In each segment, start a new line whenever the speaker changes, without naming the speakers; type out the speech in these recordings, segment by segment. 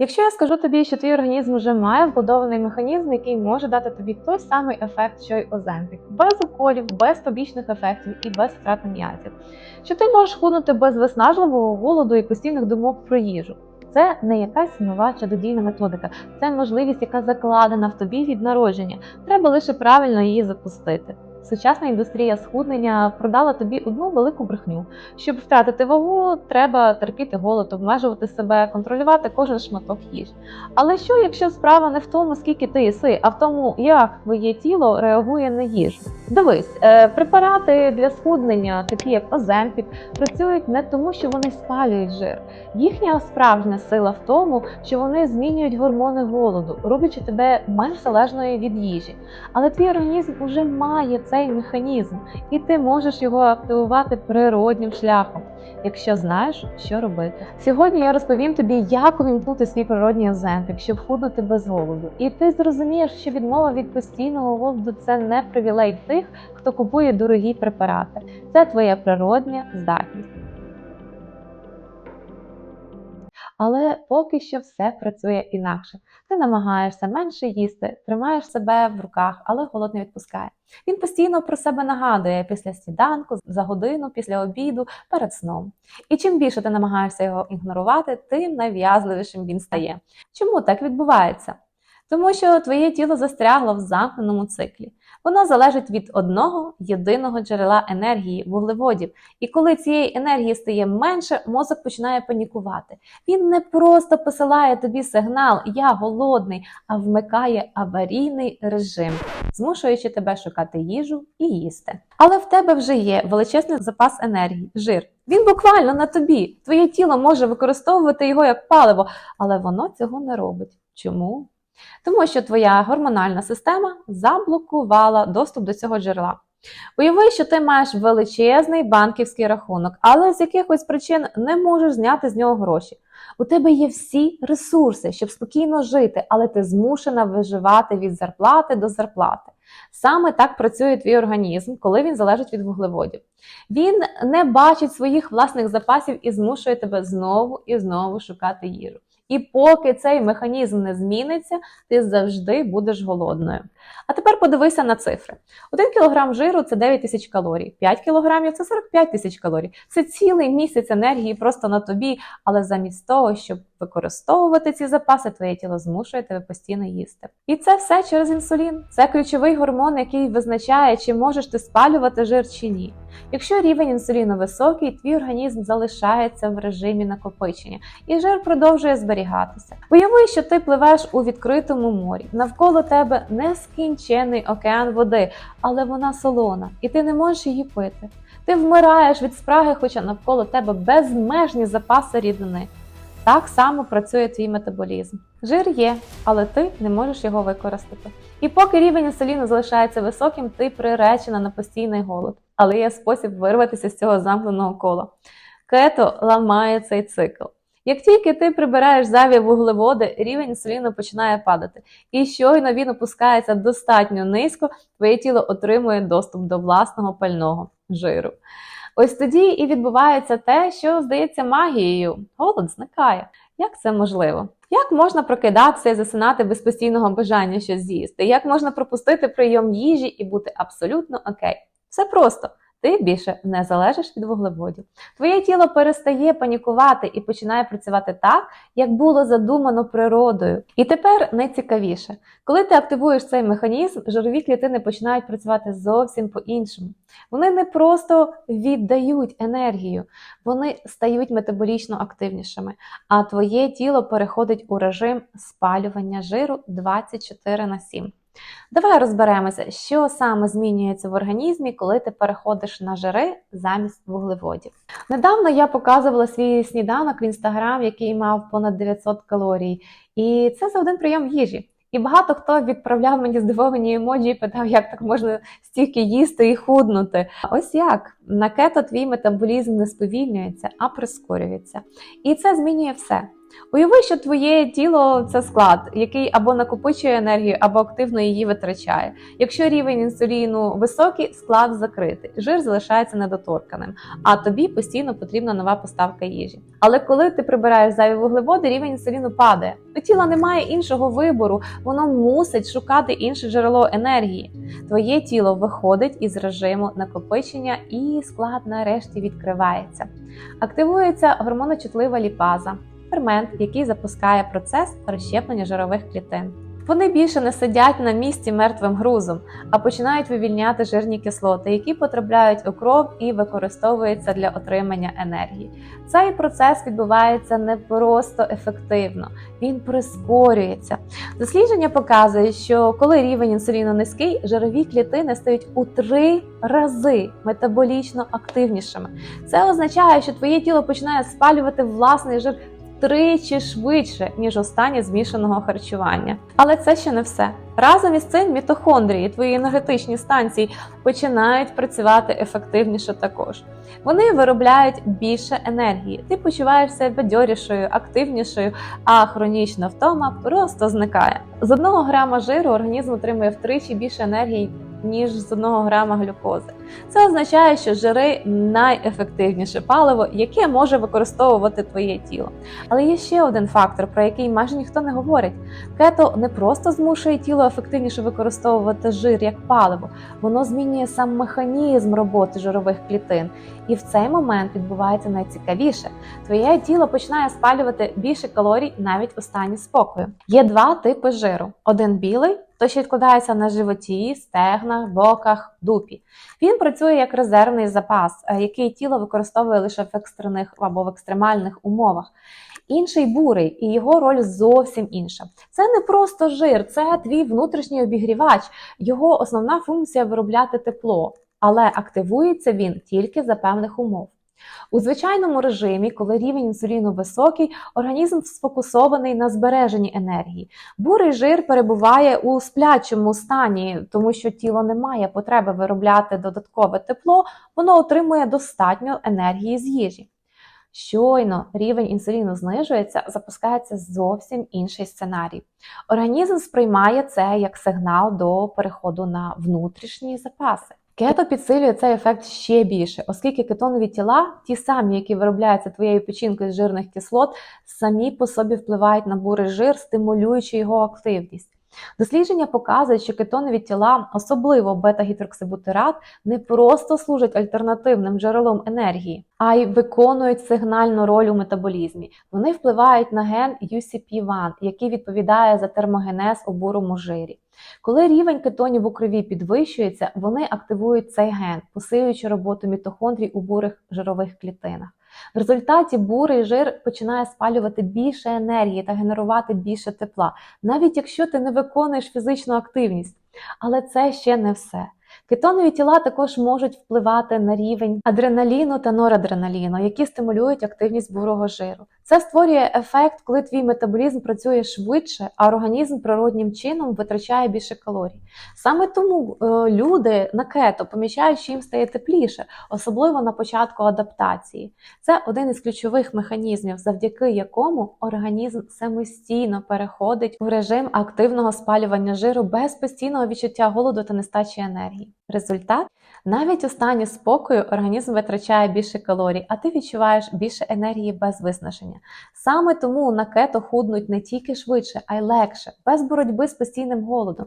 Якщо я скажу тобі, що твій організм вже має вбудований механізм, який може дати тобі той самий ефект, що й Оземпік, без уколів, без побічних ефектів і без втрати м'язів, що ти можеш худнути без виснажливого голоду і постійних думок про їжу. Це не якась нова чудодійна методика, це можливість, яка закладена в тобі від народження. Треба лише правильно її запустити. Сучасна індустрія схуднення продала тобі одну велику брехню. Щоб втратити вагу, треба терпіти голод, обмежувати себе, контролювати кожен шматок їжі. Але що, якщо справа не в тому, скільки ти їси, а в тому, як твоє тіло реагує на їжу? Дивись, е, препарати для схуднення, такі як Оземпік, працюють не тому, що вони спалюють жир. Їхня справжня сила в тому, що вони змінюють гормони голоду, роблячи тебе менш залежною від їжі. Але твій організм вже має цей механізм, і ти можеш його активувати природнім шляхом, якщо знаєш, що робити. Сьогодні я розповім тобі, як увімкнути свій природній оземпік, щоб худнути без голоду. І ти зрозумієш, що відмова від постійного голоду це не привілей тих, хто купує дорогі препарати. Це твоя природня здатність. Але поки що все працює інакше. Ти намагаєшся менше їсти, тримаєш себе в руках, але голод не відпускає. Він постійно про себе нагадує після сніданку, за годину, після обіду, перед сном. І чим більше ти намагаєшся його ігнорувати, тим нав'язливішим він стає. Чому так відбувається? Тому що твоє тіло застрягло в замкненому циклі. Воно залежить від одного єдиного джерела енергії вуглеводів. І коли цієї енергії стає менше, мозок починає панікувати. Він не просто посилає тобі сигнал Я голодний, а вмикає аварійний режим, змушуючи тебе шукати їжу і їсти. Але в тебе вже є величезний запас енергії, жир. Він буквально на тобі. Твоє тіло може використовувати його як паливо, але воно цього не робить. Чому? Тому що твоя гормональна система заблокувала доступ до цього джерела. Уяви, що ти маєш величезний банківський рахунок, але з якихось причин не можеш зняти з нього гроші. У тебе є всі ресурси, щоб спокійно жити, але ти змушена виживати від зарплати до зарплати. Саме так працює твій організм, коли він залежить від вуглеводів. Він не бачить своїх власних запасів і змушує тебе знову і знову шукати їжу. І поки цей механізм не зміниться, ти завжди будеш голодною. А тепер подивися на цифри: 1 кг жиру це 9 тисяч калорій, 5 кг це 45 тисяч калорій. Це цілий місяць енергії просто на тобі, але замість того, щоб використовувати ці запаси, твоє тіло змушує тебе постійно їсти. І це все через інсулін. Це ключовий гормон, який визначає, чи можеш ти спалювати жир чи ні. Якщо рівень інсуліну високий, твій організм залишається в режимі накопичення, і жир продовжує зберігатися. Уяви, що ти пливеш у відкритому морі. Навколо тебе нескінчений океан води, але вона солона, і ти не можеш її пити. Ти вмираєш від спраги, хоча навколо тебе безмежні запаси рідини. Так само працює твій метаболізм. Жир є, але ти не можеш його використати. І поки рівень інсуліну залишається високим, ти приречена на постійний голод. Але є спосіб вирватися з цього замкненого кола. Кето ламає цей цикл. Як тільки ти прибираєш зайві вуглеводи, рівень інсуліну починає падати. І щойно він опускається достатньо низько, твоє тіло отримує доступ до власного пального жиру. Ось тоді і відбувається те, що здається магією. Голод зникає. Як це можливо? Як можна прокидатися і засинати без постійного бажання щось з'їсти? Як можна пропустити прийом їжі і бути абсолютно окей? Все просто. Ти більше не залежиш від вуглеводів. Твоє тіло перестає панікувати і починає працювати так, як було задумано природою. І тепер найцікавіше, коли ти активуєш цей механізм, жирові клітини починають працювати зовсім по-іншому. Вони не просто віддають енергію, вони стають метаболічно активнішими, а твоє тіло переходить у режим спалювання жиру 24 на 7. Давай розберемося, що саме змінюється в організмі, коли ти переходиш на жири замість вуглеводів. Недавно я показувала свій сніданок в інстаграм, який мав понад 900 калорій, і це за один прийом їжі. І багато хто відправляв мені здивовані емоджі і питав, як так можна стільки їсти і худнути. Ось як на кето твій метаболізм не сповільнюється, а прискорюється. І це змінює все. Уяви, що твоє тіло це склад, який або накопичує енергію, або активно її витрачає. Якщо рівень інсуліну високий, склад закритий, жир залишається недоторканим, а тобі постійно потрібна нова поставка їжі. Але коли ти прибираєш зайві вуглеводи, рівень інсуліну падає. У тіла немає іншого вибору, воно мусить шукати інше джерело енергії. Твоє тіло виходить із режиму накопичення, і склад нарешті відкривається. Активується гормоночутлива ліпаза фермент, який запускає процес розщеплення жирових клітин. Вони більше не сидять на місці мертвим грузом, а починають вивільняти жирні кислоти, які потрапляють у кров і використовуються для отримання енергії. Цей процес відбувається не просто ефективно, він прискорюється. Дослідження показує, що коли рівень інсуліну низький, жирові клітини стають у три рази метаболічно активнішими. Це означає, що твоє тіло починає спалювати власний жир втричі швидше, ніж останнє змішаного харчування. Але це ще не все. Разом із цим мітохондрії, твої енергетичні станції, починають працювати ефективніше також. Вони виробляють більше енергії. Ти почуваєшся бадьорішою, активнішою, а хронічна втома просто зникає. З одного грама жиру організм отримує втричі більше енергії. Ніж з одного грама глюкози. Це означає, що жири найефективніше паливо, яке може використовувати твоє тіло. Але є ще один фактор, про який майже ніхто не говорить. Кето не просто змушує тіло ефективніше використовувати жир як паливо, воно змінює сам механізм роботи жирових клітин. І в цей момент відбувається найцікавіше. Твоє тіло починає спалювати більше калорій навіть у стані спокою. Є два типи жиру: один білий. То, що відкладається на животі, стегнах, боках, дупі. Він працює як резервний запас, е, який тіло використовує лише в екстрених або в екстремальних умовах. Інший бурий, і його роль зовсім інша. Це не просто жир, це твій внутрішній обігрівач, його основна функція виробляти тепло, але активується він тільки за певних умов. У звичайному режимі, коли рівень інсуліну високий, організм сфокусований на збереженні енергії. Бурий жир перебуває у сплячому стані, тому що тіло не має потреби виробляти додаткове тепло, воно отримує достатньо енергії з їжі. Щойно рівень інсуліну знижується, запускається зовсім інший сценарій. Організм сприймає це як сигнал до переходу на внутрішні запаси. Кето підсилює цей ефект ще більше, оскільки кетонові тіла, ті самі, які виробляються твоєю печінкою з жирних кислот, самі по собі впливають на бурий жир, стимулюючи його активність. Дослідження показують, що кетонові тіла, особливо бета-гідроксибутират, не просто служать альтернативним джерелом енергії, а й виконують сигнальну роль у метаболізмі. Вони впливають на ген UCP1, який відповідає за термогенез у бурому жирі. Коли рівень кетонів у крові підвищується, вони активують цей ген, посилюючи роботу мітохондрій у бурих жирових клітинах. В результаті бурий жир починає спалювати більше енергії та генерувати більше тепла, навіть якщо ти не виконуєш фізичну активність. Але це ще не все. Кетонові тіла також можуть впливати на рівень адреналіну та норадреналіну, які стимулюють активність бурого жиру. Це створює ефект, коли твій метаболізм працює швидше, а організм природнім чином витрачає більше калорій. Саме тому е, люди на кето помічають, що їм стає тепліше, особливо на початку адаптації. Це один із ключових механізмів, завдяки якому організм самостійно переходить у режим активного спалювання жиру без постійного відчуття голоду та нестачі енергії. Результат навіть у стані спокою організм витрачає більше калорій, а ти відчуваєш більше енергії без виснаження. Саме тому на кето худнуть не тільки швидше, а й легше, без боротьби з постійним голодом.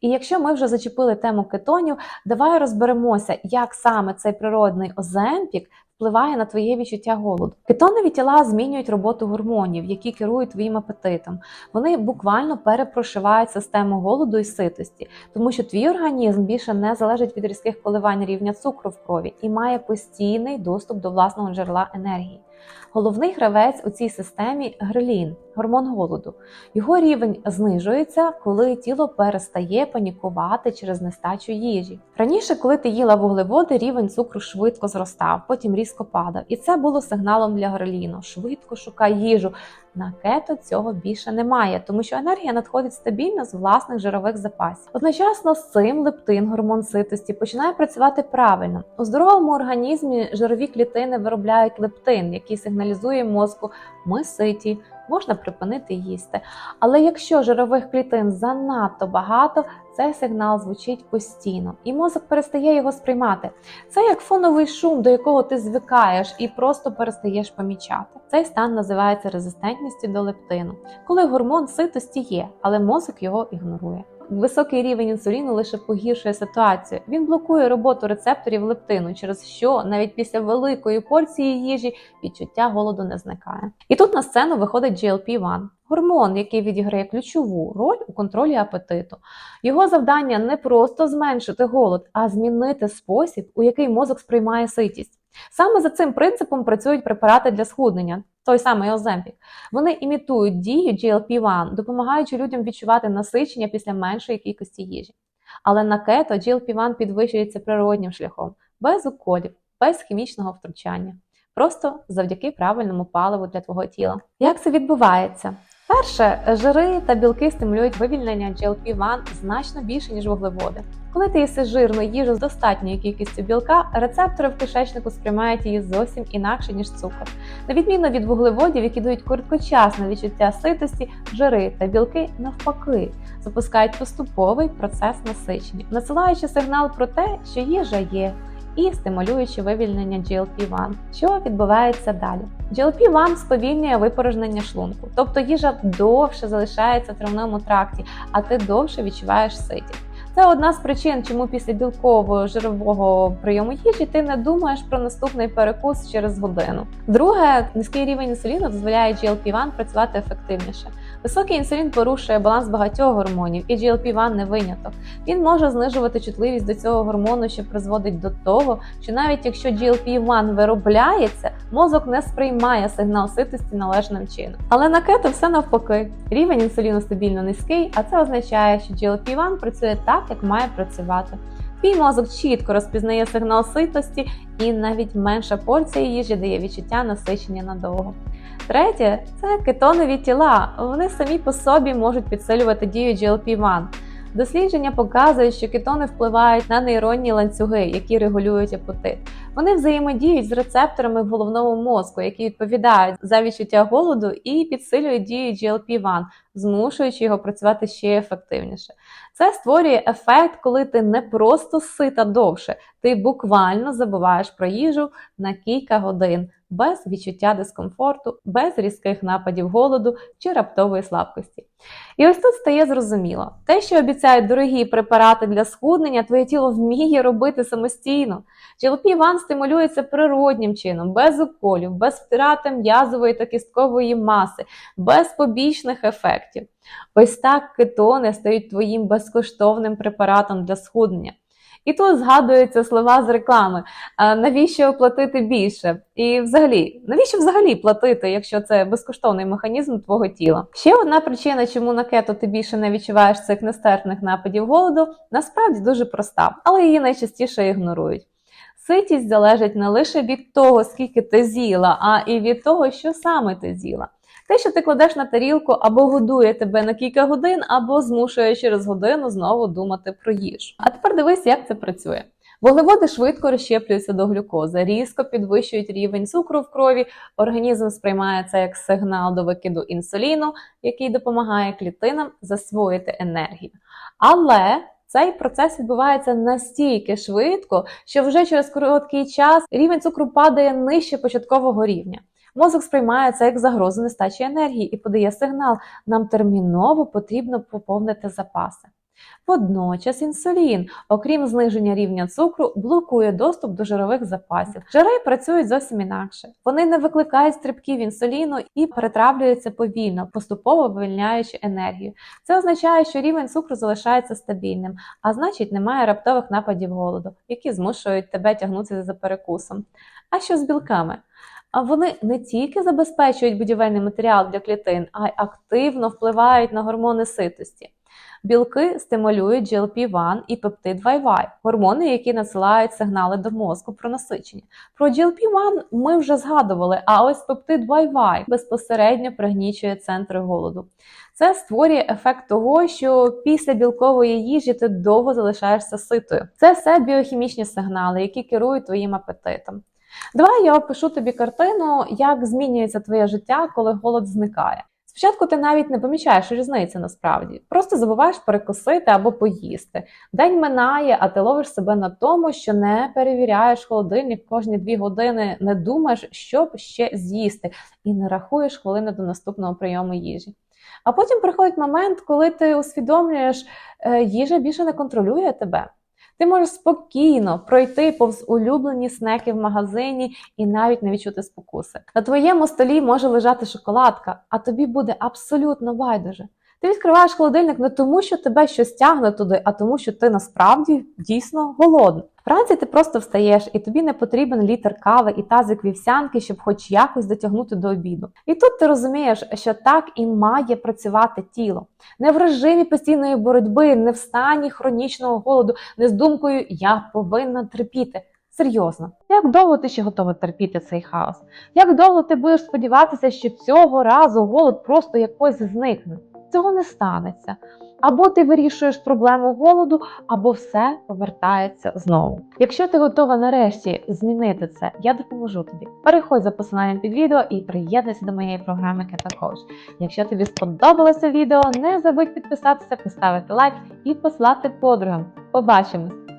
І якщо ми вже зачепили тему кетонів, давай розберемося, як саме цей природний оземпік впливає на твоє відчуття голоду. Кетонові тіла змінюють роботу гормонів, які керують твоїм апетитом. Вони буквально перепрошивають систему голоду і ситості, тому що твій організм більше не залежить від різких коливань рівня цукру в крові і має постійний доступ до власного джерела енергії. Головний гравець у цій системі грелін, гормон голоду. Його рівень знижується, коли тіло перестає панікувати через нестачу їжі. Раніше, коли ти їла вуглеводи, рівень цукру швидко зростав, потім різко падав. І це було сигналом для греліну. Швидко шукай їжу. На кето цього більше немає, тому що енергія надходить стабільно з власних жирових запасів. Одночасно з цим лептин, гормон ситості, починає працювати правильно. У здоровому організмі жирові клітини виробляють лептин, який який сигналізує мозку ми ситі, можна припинити їсти. Але якщо жирових клітин занадто багато, цей сигнал звучить постійно, і мозок перестає його сприймати. Це як фоновий шум, до якого ти звикаєш і просто перестаєш помічати. Цей стан називається резистентністю до лептину, коли гормон ситості є, але мозок його ігнорує. Високий рівень інсуліну лише погіршує ситуацію. Він блокує роботу рецепторів лептину, через що навіть після великої порції їжі відчуття голоду не зникає. І тут на сцену виходить GLP-1 – гормон, який відіграє ключову роль у контролі апетиту. Його завдання не просто зменшити голод, а змінити спосіб, у який мозок сприймає ситість. Саме за цим принципом працюють препарати для схуднення, той самий Оземпік. Вони імітують дію GLP-1, допомагаючи людям відчувати насичення після меншої кількості їжі. Але на кето GLP-1 підвищується природнім шляхом, без уколів, без хімічного втручання, просто завдяки правильному паливу для твого тіла. Як це відбувається? Перше, жири та білки стимулюють вивільнення GLP-1 значно більше, ніж вуглеводи. Коли ти їси жирну їжу з достатньою кількістю білка, рецептори в кишечнику сприймають її зовсім інакше, ніж цукор. На відміну від вуглеводів, які дають короткочасне відчуття ситості, жири та білки навпаки запускають поступовий процес насичення, насилаючи сигнал про те, що їжа є. І стимулюючи вивільнення GLP-1. Що відбувається далі? GLP-1 сповільнює випорожнення шлунку, тобто їжа довше залишається в травному тракті, а ти довше відчуваєш ситість. Це одна з причин, чому після білкового жирового прийому їжі ти не думаєш про наступний перекус через годину. Друге, низький рівень інсуліну дозволяє GLP-1 працювати ефективніше. Високий інсулін порушує баланс багатьох гормонів, і GLP-1 не виняток. Він може знижувати чутливість до цього гормону, що призводить до того, що навіть якщо GLP-1 виробляється, мозок не сприймає сигнал ситості належним чином. Але на кето все навпаки. Рівень інсуліну стабільно низький, а це означає, що GLP-1 працює так, як має працювати. Твій мозок чітко розпізнає сигнал ситості, і навіть менша порція їжі дає відчуття насичення надовго. Третє це кетонові тіла. Вони самі по собі можуть підсилювати дію GLP-1. Дослідження показують, що кетони впливають на нейронні ланцюги, які регулюють апетит. Вони взаємодіють з рецепторами в головному мозку, які відповідають за відчуття голоду і підсилюють дію GLP-1, змушуючи його працювати ще ефективніше. Це створює ефект, коли ти не просто сита довше, ти буквально забуваєш про їжу на кілька годин без відчуття дискомфорту, без різких нападів голоду чи раптової слабкості. І ось тут стає зрозуміло, те, що обіцяють дорогі препарати для схуднення, твоє тіло вміє робити самостійно. GLP-1 стимулюється природнім чином, без уколів, без втрати м'язової та кісткової маси, без побічних ефектів. Ось так кетони стають твоїм безкоштовним препаратом для схуднення. І тут згадуються слова з реклами. Навіщо платити більше? І взагалі, навіщо взагалі платити, якщо це безкоштовний механізм твого тіла? Ще одна причина, чому на кето ти більше не відчуваєш цих нестерпних нападів голоду, насправді дуже проста, але її найчастіше ігнорують. Ситість залежить не лише від того, скільки ти з'їла, а і від того, що саме ти з'їла. Те, що ти кладеш на тарілку, або годує тебе на кілька годин, або змушує через годину знову думати про їжу. А тепер дивись, як це працює. Вуглеводи швидко розщеплюються до глюкози, різко підвищують рівень цукру в крові. Організм сприймає це як сигнал до викиду інсуліну, який допомагає клітинам засвоїти енергію. Але цей процес відбувається настільки швидко, що вже через короткий час рівень цукру падає нижче початкового рівня. Мозок сприймає це як загрозу нестачі енергії і подає сигнал: нам терміново потрібно поповнити запаси. Водночас інсулін, окрім зниження рівня цукру, блокує доступ до жирових запасів. Жири працюють зовсім інакше. Вони не викликають стрибків інсуліну і перетравлюються повільно, поступово вивільняючи енергію. Це означає, що рівень цукру залишається стабільним, а значить, немає раптових нападів голоду, які змушують тебе тягнутися за перекусом. А що з білками? А вони не тільки забезпечують будівельний матеріал для клітин, а й активно впливають на гормони ситості. Білки стимулюють GLP-1 і пептид YY – гормони, які надсилають сигнали до мозку про насичення. Про GLP-1 ми вже згадували, а ось пептид YY безпосередньо пригнічує центри голоду. Це створює ефект того, що після білкової їжі ти довго залишаєшся ситою. Це все біохімічні сигнали, які керують твоїм апетитом. Давай я опишу тобі картину, як змінюється твоє життя, коли голод зникає. Спочатку ти навіть не помічаєш різниці насправді, просто забуваєш перекусити або поїсти. День минає, а ти ловиш себе на тому, що не перевіряєш холодильник кожні дві години, не думаєш, що б ще з'їсти, і не рахуєш хвилини до наступного прийому їжі. А потім приходить момент, коли ти усвідомлюєш, е, їжа більше не контролює тебе. Ти можеш спокійно пройти повз улюблені снеки в магазині і навіть не відчути спокуси. На твоєму столі може лежати шоколадка, а тобі буде абсолютно байдуже. Ти відкриваєш холодильник не тому, що тебе щось тягне туди, а тому, що ти насправді дійсно голодний. Вранці ти просто встаєш, і тобі не потрібен літр кави і тазик вівсянки, щоб хоч якось дотягнути до обіду. І тут ти розумієш, що так і має працювати тіло. Не в режимі постійної боротьби, не в стані хронічного голоду, не з думкою я повинна терпіти. Серйозно, як довго ти ще готова терпіти цей хаос? Як довго ти будеш сподіватися, що цього разу голод просто якось зникне? Цього не станеться. Або ти вирішуєш проблему голоду, або все повертається знову. Якщо ти готова нарешті змінити це, я допоможу тобі. Переходь за посиланням під відео і приєднуйся до моєї програми Coach. Якщо тобі сподобалося відео, не забудь підписатися, поставити лайк і послати подругам. Побачимось!